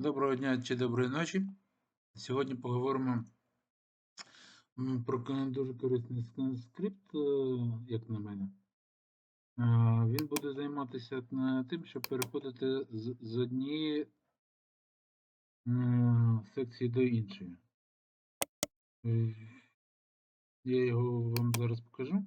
Доброго дня чи доброї ночі. Сьогодні поговоримо про дуже корисний скрипт, е, як на мене. Е, Він буде займатися тим, щоб переходити з, з однієї секції до іншої. Е, Я його вам зараз покажу.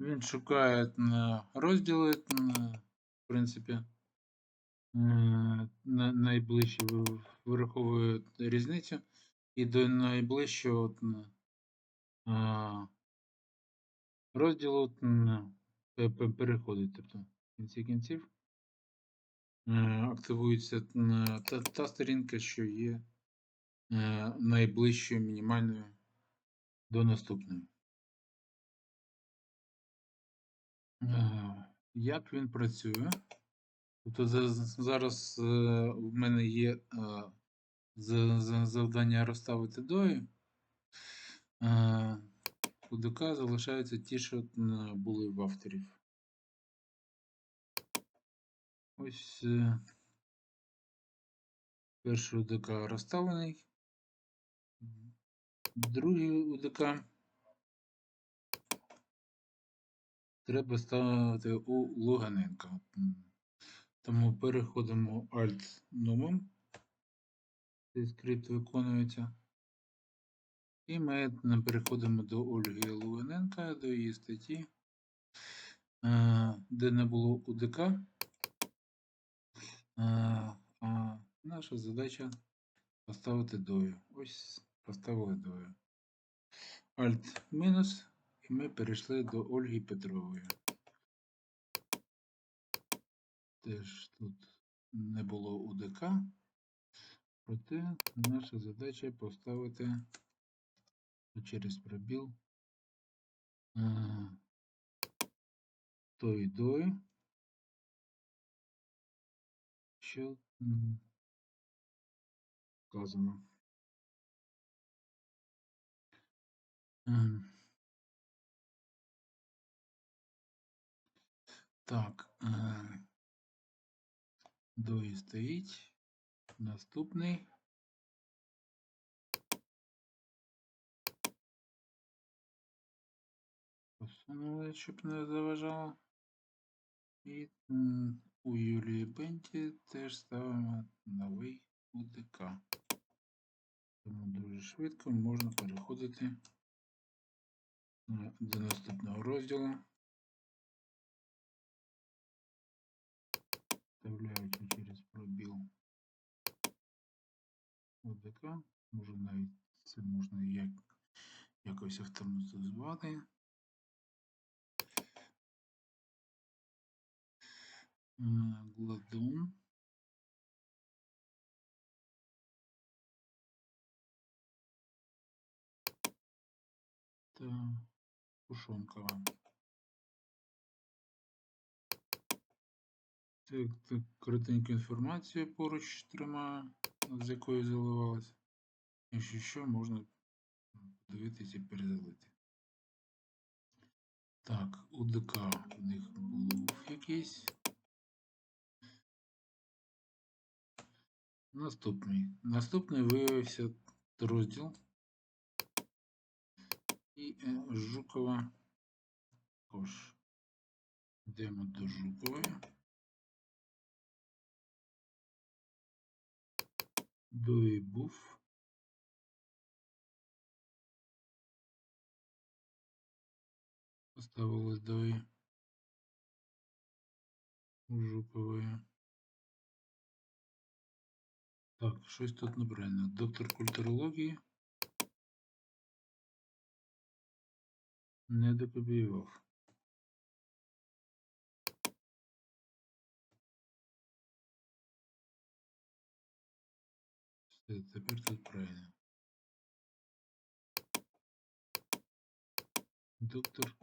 Він шукає е, розділи, в принципі, е, на- найближчі ви- різницю і до найближчого розділу переходить. Тобто в кінці кінців е, активується та, та сторінка, що є найближчою мінімальною до наступної. Як він працює? Тобто зараз е, в мене є е, за- за- завдання розставити дої. Е, У ДК залишаються ті, що були в авторів. Ось е, перший УДК розставлений. Другий УДК треба ставити у Луганенка. Тому переходимо Alt номом. Цей скрипт виконується. І ми переходимо до Ольги Луганенка, до її статті, е, де не було УДК. Е, А наша задача поставити дою. Ось поставили дою. Alt мінус, і ми перейшли до Ольги Петрової. Теж тут не було УДК, проте наша задача поставити через пробіл е, тої дої, що вказано. Ем. Так, е, дої стоїть. Наступний. Посунули, щоб не заважало. І у Юлії Бенті теж ставимо новий УДК. Тому дуже швидко можна переходити е, до наступного розділу. Вставляючи через пробіл ОДК, може навіть це можна як, якось автоматизувати. Гладун. Та Пушонкова. Так, так, коротеньку інформацію поруч тримаю, з якою заливалась. Якщо що, можна подивитися і перезалити. Так, УДК у них був якийсь. Наступний. Наступний виявився розділ. І е, Жукова також. Йдемо до Жукової. Був. Поставили дої у Жукової. Так, щось тут неправильно. Доктор культурології не докопіював. Е, тепер тут правильно. Доктор.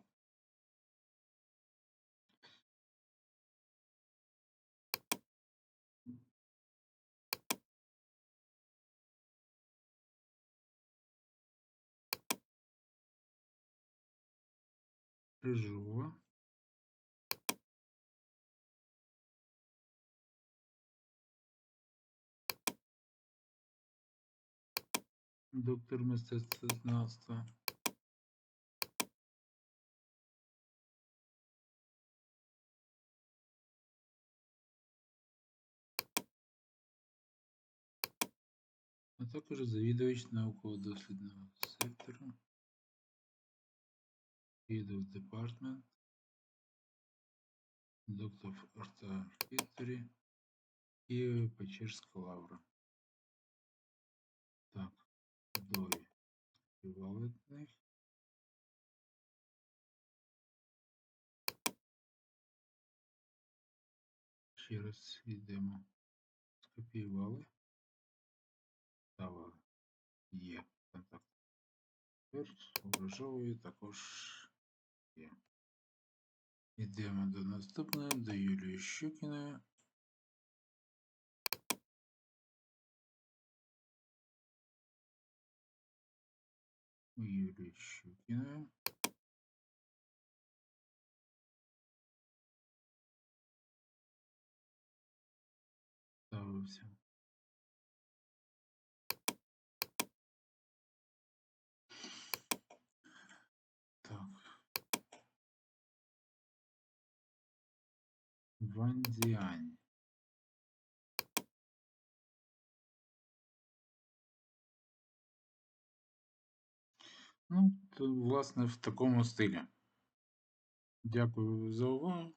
Рыжова. Доктор мистецтвознавства. А також завідувач науково-дослідного сектору. Of Department. Доктор Art Києва Печерська лавра. Так, долі. Співали від них. Ще раз йдемо. Скопіювали. Ставили. Є контакт. Тепер також є. Йдемо до наступної, до Юлії Щукіної. У Юлії Щукіної. Ставився. Так. Ванзіань. Ну, то, власне, в такому стилі. Дякую за увагу.